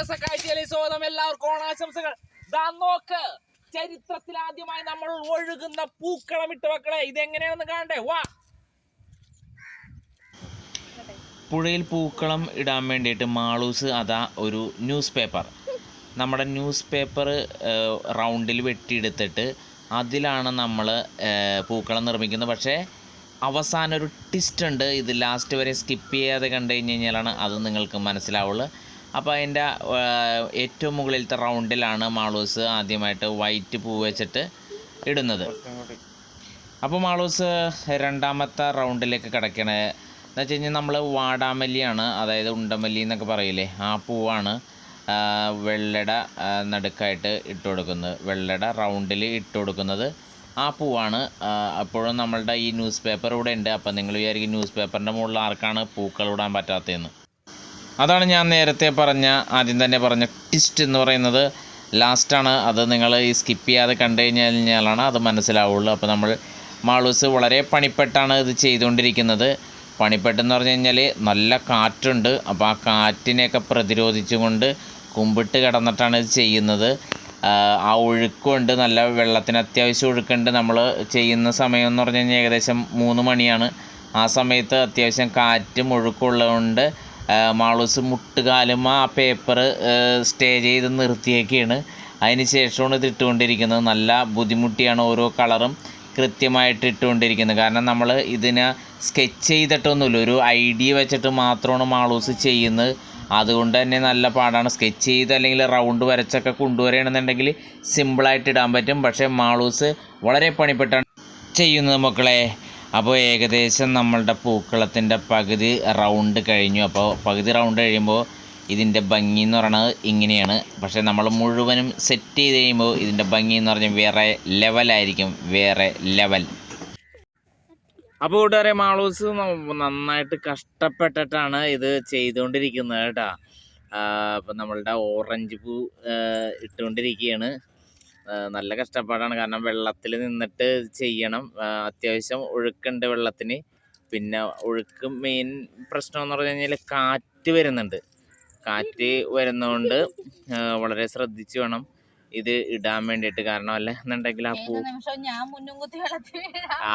രസ ഓണാശംസകൾ. നോക്ക്. ചരിത്രത്തിൽ ആദ്യമായി നമ്മൾ ഒഴുകുന്ന പൂക്കളം ഇട്ട് മക്കളെ ഇതെങ്ങനെയാണെന്ന് കാണണ്ടേ? വാ. പുഴയിൽ പൂക്കളം ഇടാൻ വേണ്ടിയിട്ട് മാളൂസ് അതാ ഒരു ന്യൂസ് പേപ്പർ. നമ്മുടെ ന്യൂസ് പേപ്പർ റൗണ്ടിൽ വെട്ടിയെടുത്തിട്ട് അതിലാണ് നമ്മൾ പൂക്കളം നിർമ്മിക്കുന്നത്. പക്ഷേ അവസാനം ഒരു ട്വിസ്റ്റ് ഉണ്ട്. ഇത് ലാസ്റ്റ് വരെ സ്കിപ്പ് ചെയ്യാതെ കണ്ടു കഴിഞ്ഞ് കഴിഞ്ഞാലാണ് അത് നിങ്ങൾക്ക് മനസ്സിലാവുള്ളൂ. അപ്പോൾ അതിന്റെ ഏറ്റവും മുകളിലത്തെ റൗണ്ടിലാണ് മാളൂസ് ആദ്യമായിട്ട് വൈറ്റ് പൂ വെച്ചിട്ട് ഇടുന്നത്. അപ്പോൾ മാളൂസ് രണ്ടാമത്തെ റൗണ്ടിലേക്ക് കിടക്കണേ. എന്ന് വെച്ച് കഴിഞ്ഞാൽ നമ്മൾ വാടാമല്ലിയാണ് അതായത് ഉണ്ടമല്ലി എന്നൊക്കെ പറയില്ലേ ആ പൂവാണ് വെള്ളട നടുക്കായിട്ട് ഇട്ട് കൊടുക്കുന്നത്. വെള്ളട റൗണ്ടിൽ ഇട്ട് കൊടുക്കുന്നത് ആ പൂവാണ്. അപ്പോഴും നമ്മളുടെ ഈ ന്യൂസ് പേപ്പർ ഇവിടെ ഉണ്ട്. അപ്പം നിങ്ങൾ വിചാരിക്കും ന്യൂസ് പേപ്പറിന്റെ മുകളിൽ ആർക്കാണ് പൂക്കൾ ഇടാൻ പറ്റാത്തതെന്ന്. അതാണ് ഞാൻ നേരത്തെ പറഞ്ഞ ആദ്യം തന്നെ പറഞ്ഞ ട്വിസ്റ്റ് എന്ന് പറയുന്നത്. ലാസ്റ്റാണ് അത് നിങ്ങൾ ഈ സ്കിപ്പ് ചെയ്യാതെ കണ്ടു കഴിഞ്ഞാലാണ് അത് മനസ്സിലാവുള്ളൂ. അപ്പോൾ നമ്മൾ മാളൂസ് വളരെ പണിപ്പെട്ടാണ് ഇത് ചെയ്തുകൊണ്ടിരിക്കുന്നത്. പണിപ്പെട്ടെന്ന് പറഞ്ഞു കഴിഞ്ഞാൽ നല്ല കാറ്റുണ്ട്. അപ്പോൾ ആ കാറ്റിനെയൊക്കെ പ്രതിരോധിച്ചുകൊണ്ട് കുമ്പിട്ട് കിടന്നിട്ടാണ് ഇത് ചെയ്യുന്നത്. ആ, ഒഴുക്കുണ്ട്. നല്ല വെള്ളത്തിന് അത്യാവശ്യം ഒഴുക്കുണ്ട്. നമ്മൾ ചെയ്യുന്ന സമയം എന്ന് പറഞ്ഞു കഴിഞ്ഞാൽ ഏകദേശം മൂന്ന് മണിയാണ്. ആ സമയത്ത് അത്യാവശ്യം കാറ്റും ഒഴുക്കുള്ളതുകൊണ്ട് മാളൂസ് മുട്ടുകാലും ആ പേപ്പർ സ്റ്റേ ചെയ്ത് നിർത്തിയൊക്കെയാണ് അതിന് ശേഷമാണ് ഇത് ഇട്ടുകൊണ്ടിരിക്കുന്നത്. നല്ല ബുദ്ധിമുട്ടിയാണ് ഓരോ കളറും കൃത്യമായിട്ട് ഇട്ടുകൊണ്ടിരിക്കുന്നത്. കാരണം നമ്മൾ ഇതിനെ സ്കെച്ച് ചെയ്തിട്ടൊന്നുമില്ല. ഒരു ഐഡിയ വെച്ചിട്ട് മാത്രമാണ് മാളൂസ് ചെയ്യുന്നത്. അതുകൊണ്ട് തന്നെ നല്ല പാടാണ്. സ്കെച്ച് ചെയ്ത് അല്ലെങ്കിൽ റൗണ്ട് വരച്ചൊക്കെ കൊണ്ടുവരികയാണെന്നുണ്ടെങ്കിൽ സിമ്പിളായിട്ട് ഇടാൻ പറ്റും. പക്ഷേ മാളൂസ് വളരെ പണിപ്പെട്ടാണ് ചെയ്യുന്നത് മക്കളെ. അപ്പോൾ ഏകദേശം നമ്മളുടെ പൂക്കളത്തിന്റെ പകുതി റൗണ്ട് കഴിഞ്ഞു. അപ്പോൾ പകുതി റൗണ്ട് കഴിയുമ്പോൾ ഇതിന്റെ ഭംഗി എന്ന് പറയുന്നത് ഇങ്ങനെയാണ്. പക്ഷേ നമ്മൾ മുഴുവനും സെറ്റ് ചെയ്ത് കഴിയുമ്പോൾ ഇതിന്റെ ഭംഗി എന്ന് പറഞ്ഞാൽ വേറെ ലെവലായിരിക്കും വേറെ ലെവൽ അപ്പോൾ കൂട്ടുകാരെ മാളൂസ് നന്നായിട്ട് കഷ്ടപ്പെട്ടിട്ടാണ് ഇത് ചെയ്തുകൊണ്ടിരിക്കുന്നത് കേട്ടോ. അപ്പം നമ്മളുടെ ഓറഞ്ച് പൂ ഇട്ടുകൊണ്ടിരിക്കുകയാണ്. നല്ല കഷ്ടപ്പാടാണ്. കാരണം വെള്ളത്തിൽ നിന്നിട്ട് ചെയ്യണം. അത്യാവശ്യം ഒഴുക്കുണ്ട് വെള്ളത്തിന്. പിന്നെ ഒഴുക്ക് മെയിൻ പ്രശ്നം എന്ന് പറഞ്ഞു കഴിഞ്ഞാൽ കാറ്റ് വരുന്നുണ്ട്. കാറ്റ് വരുന്നതുകൊണ്ട് വളരെ ശ്രദ്ധിച്ചു വേണം ഇത് ഇടാൻ വേണ്ടിയിട്ട്. കാരണം അല്ല? എന്നുണ്ടെങ്കിൽ ആ പൂ. ആ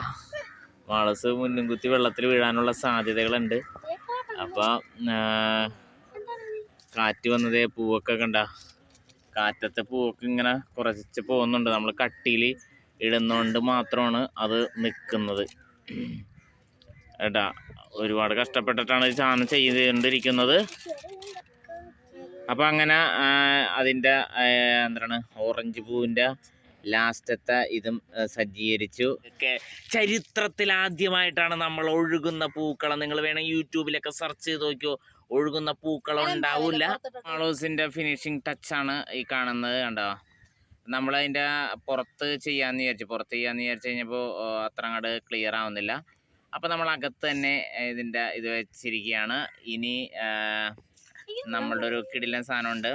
മാളസ് മുന്നും കുത്തി വെള്ളത്തിൽ വീഴാനുള്ള സാധ്യതകളുണ്ട്. അപ്പം കാറ്റ് വന്നതേ പൂവൊക്കെ കണ്ട. കാറ്റത്തെ പൂവൊക്കെ ഇങ്ങനെ കുറച്ച് പോകുന്നുണ്ട്. നമ്മൾ കട്ടിയിൽ ഇടുന്നതുകൊണ്ട് മാത്രമാണ് അത് നിൽക്കുന്നത് ഏട്ടാ ഒരുപാട് കഷ്ടപ്പെട്ടിട്ടാണ് ഈ സാധനം ചെയ്തുകൊണ്ടിരിക്കുന്നത്. അപ്പോൾ അങ്ങനെ അതിന്റെ എന്താണ് ഓറഞ്ച് പൂവിന്റെ ലാസ്റ്റത്തെ ഇതും സജ്ജീകരിച്ചു. ഒക്കെ ചരിത്രത്തിലാദ്യമായിട്ടാണ് നമ്മൾ ഒഴുകുന്ന പൂക്കളം. നിങ്ങൾ വേണമെങ്കിൽ യൂട്യൂബിലൊക്കെ സെർച്ച് ചെയ്ത് നോക്കിയോ? ഒഴുകുന്ന പൂക്കളം ഉണ്ടാവില്ല മാളോസിന്റെ ഫിനിഷിങ് ടച്ചാണ് ഈ കാണുന്നത് കണ്ടോ? നമ്മളതിന്റെ പുറത്ത് ചെയ്യാമെന്ന് വിചാരിച്ചു. പുറത്ത് ചെയ്യാമെന്ന് വിചാരിച്ചു കഴിഞ്ഞപ്പോൾ അത്ര അങ്ങോട്ട് ക്ലിയർ ആവുന്നില്ല. അപ്പോൾ നമ്മൾ അകത്ത് തന്നെ ഇതിന്റെ ഇത് വെച്ചിരിക്കുകയാണ്. ഇനി നമ്മളുടെ ഒരു കിടിലൻ സാധനമുണ്ട്.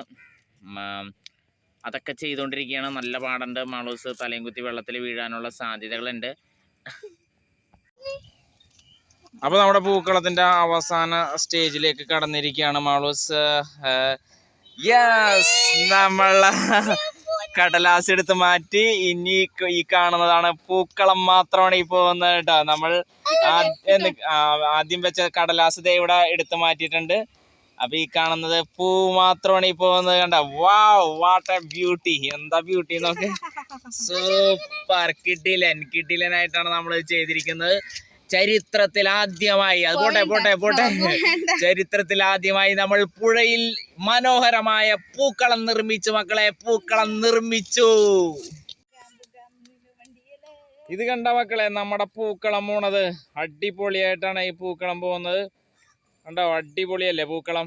അതൊക്കെ ചെയ്തുകൊണ്ടിരിക്കുകയാണ്. നല്ല പാടുണ്ട്. മാളൂസ് തലയും കുത്തി വെള്ളത്തിൽ വീഴാനുള്ള സാധ്യതകളുണ്ട്. അപ്പോൾ നമ്മുടെ പൂക്കളത്തിന്റെ അവസാന സ്റ്റേജിലേക്ക് കടന്നിരിക്കുകയാണ് മാളൂസ്. യെസ് നമ്മൾ കടലാസ് എടുത്ത് മാറ്റി ഇനി ഈ- കാണുന്നതാണ് പൂക്കളം മാത്രമാണ് ഈ പോകുന്നത് കേട്ടോ. നമ്മൾ ആദ്യം വെച്ച കടലാസ് ദേ ഇവിടെ എടുത്ത് മാറ്റിയിട്ടുണ്ട്. അപ്പൊ ഈ കാണുന്നത് പൂ മാത്രമാണ് ഈ പോകുന്നത് കണ്ട. വാ വാട്ട് എ ബ്യൂട്ടി എന്താ ബ്യൂട്ടി നോക്കെ സൂപ്പർ കിട്ടിയില്ല കിട്ടിയില്ലനായിട്ടാണ് നമ്മൾ ചെയ്തിരിക്കുന്നത്. ചരിത്രത്തിൽ ആദ്യമായി. അത് പോട്ടെ പോട്ടെ പോട്ടെ. ചരിത്രത്തിൽ ആദ്യമായി നമ്മൾ പുഴയിൽ മനോഹരമായ പൂക്കളം നിർമ്മിച്ചു. മക്കളെ പൂക്കളം നിർമ്മിച്ചു. ഇത് കണ്ട മക്കളെ നമ്മുടെ പൂക്കളം പോണത്. അടിപൊളിയായിട്ടാണ് ഈ പൂക്കളം പോകുന്നത്. കണ്ടോ അടിപൊളിയല്ലേ പൂക്കളം?